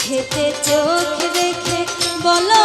চোখেতে চোখ রেখে বলো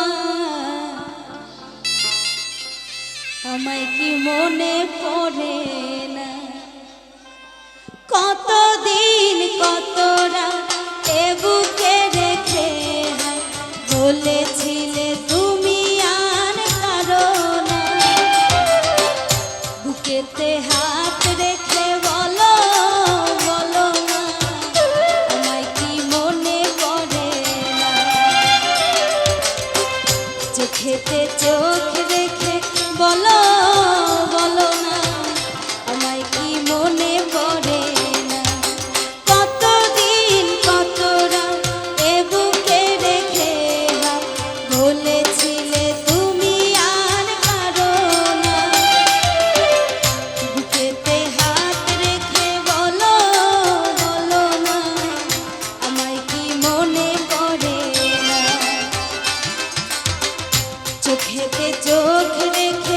আমায় কি মনে পড়ে? চোখেতে চোখ রেখে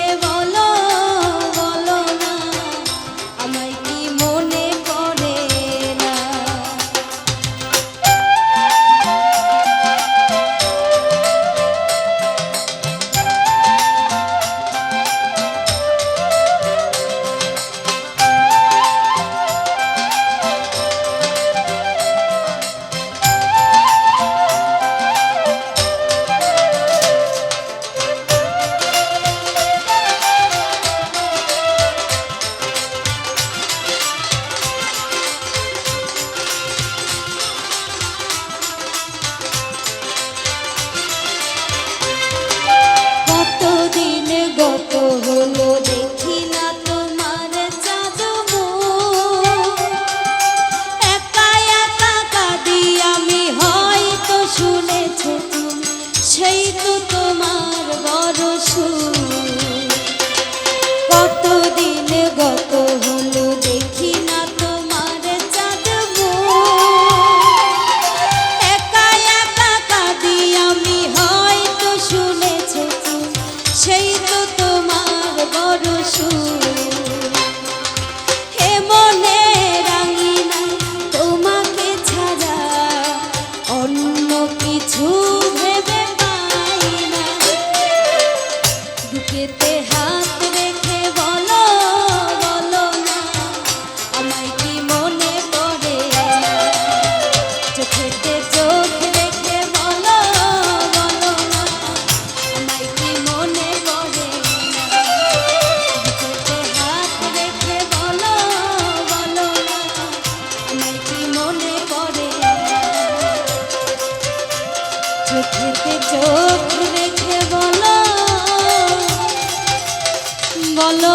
চোখেতে চোখ রেখে বলো। বলো